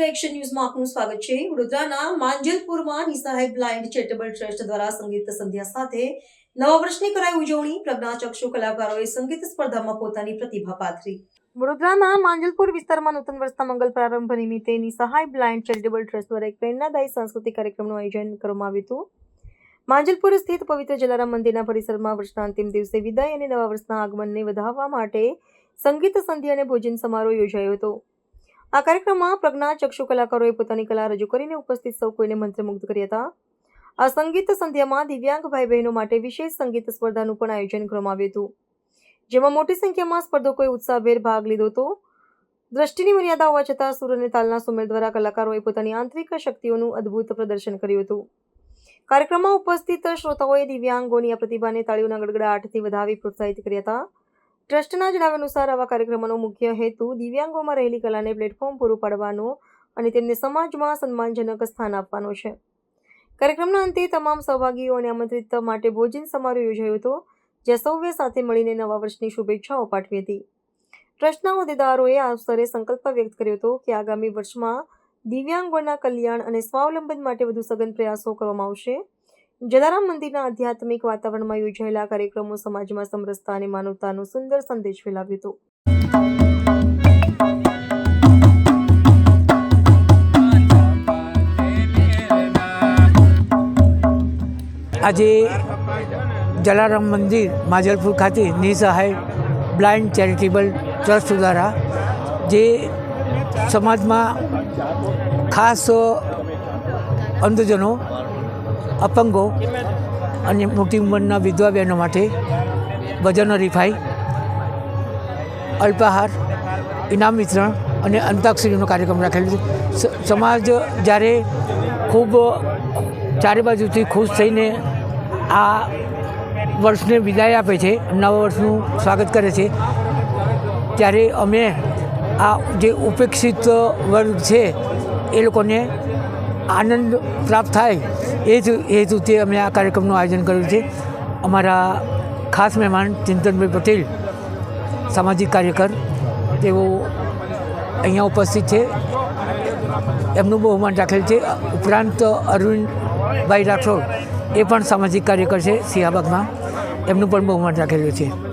Action ન્યૂઝમાં આપનું સ્વાગત છે. વડોદરાના માંજલપુરમાં નિસહાય બ્લાઇન્ડ ચેરિટેબલ ટ્રસ્ટ દ્વારા સંગીત સંધ્યા સાથે નવા વર્ષની કરાઈ ઉજવણી પ્રજ્ઞાચક્ષુ કલાકારોએ સંગીત સ્પર્ધામાં પોતાની પ્રતિભા પાથરી. વડોદરાના માંજલપુર વિસ્તારમાં નૂતન વર્ષના મંગલ પ્રારંભ નિમિત્તે નિસહાય બ્લાઇન્ડ ચેરિટેબલ ટ્રસ્ટ દ્વારા એક પ્રેરણાદાયી સાંસ્કૃતિક કાર્યક્રમનું આયોજન કરવામાં આવ્યું હતું. માંજલપુર સ્થિત પવિત્ર જલારામ મંદિરના પરિસરમાં વર્ષના અંતિમ દિવસે વિદાય અને નવા વર્ષના આગમનને વધાવવા માટે સંગીત સંધ્યા અને ભોજન સમારોહ યોજાયો હતો. આ કાર્યક્રમમાં પ્રજ્ઞા ચક્ષુ કલાકારોએ પોતાની કલા રજૂ કરીને ઉપસ્થિત સૌ કોઈને મંત્રમુગ્ધ કર્યા હતા. આ સંગીત સંધ્યામાં દિવ્યાંગ ભાઈ બહેનો માટે વિશેષ સંગીત સ્પર્ધાનું પણ આયોજન કરવામાં આવ્યું હતું. જેમાં મોટી સંખ્યામાં સ્પર્ધકોએ ઉત્સાહભેર ભાગ લીધો હતો. દ્રષ્ટિની મર્યાદા હોવા છતાં સુર અને તાલના સુમેળ દ્વારા કલાકારોએ પોતાની આંતરિક શક્તિઓનું અદ્ભુત પ્રદર્શન કર્યું હતું. કાર્યક્રમમાં ઉપસ્થિત શ્રોતાઓએ દિવ્યાંગોની આ પ્રતિભાને તાળીઓના ગડગડાટથી વધાવી પ્રોત્સાહિત કર્યા હતા. ટ્રસ્ટના જણાવ્યા અનુસાર આવા કાર્યક્રમોનો મુખ્ય હેતુ દિવ્યાંગોમાં રહેલી કલાને પ્લેટફોર્મ પૂરું પાડવાનો અને તેમને સમાજમાં સન્માનજનક સ્થાન આપવાનો છે. કાર્યક્રમના અંતે તમામ સહભાગીઓને આમંત્રિત માટે ભોજન સમારોહ યોજાયો હતો, જ્યાં સૌએ સાથે મળીને નવા વર્ષની શુભેચ્છાઓ પાઠવી હતી. ટ્રસ્ટના હોદ્દેદારોએ આ અવસરે સંકલ્પ વ્યક્ત કર્યો હતો કે આગામી વર્ષમાં દિવ્યાંગોના કલ્યાણ અને સ્વાવલંબન માટે વધુ સઘન પ્રયાસો કરવામાં આવશે. જલારામ મંદિરના આધ્યાત્મિક વાતાવરણમાં યોજાયેલા કાર્યક્રમો સમાજમાં સમરસતા અને માનવતાનો સુંદર સંદેશ ફેલાવ્યો હતો. આજે જલારામ મંદિર માજલપુર ખાતે નિસહાય બ્લાઇન્ડ ચેરિટેબલ ટ્રસ્ટ દ્વારા જે સમાજમાં ખાસ અંધજનો અપંગો અને મોટી ઉંમરના વિધવા બહેનો માટે ભજન હરીફાઈ અલ્પાહાર, ઇનામ વિતરણ અને અંતાક્ષરીનો કાર્યક્રમ રાખેલો છે. સમાજ જ્યારે ખૂબ ચારે બાજુથી ખુશ થઈને આ વર્ષને વિદાય આપે છે, નવા વર્ષનું સ્વાગત કરે છે, ત્યારે અમે આ જે ઉપેક્ષિત વર્ગ છે એ લોકોને આનંદ પ્રાપ્ત થાય એ જ હેતુથી અમે આ કાર્યક્રમનું આયોજન કર્યું છે. અમારા ખાસ મહેમાન ચિંતનભાઈ પટેલ, સામાજિક કાર્યકર, તેઓ અહીંયા ઉપસ્થિત છે. એમનું બહુમાન રાખેલ છે. ઉપરાંત અરવિંદભાઈ રાઠોડ, એ પણ સામાજિક કાર્યકર છે સિંહાબાગમાં. એમનું પણ બહુમાન રાખેલું છે.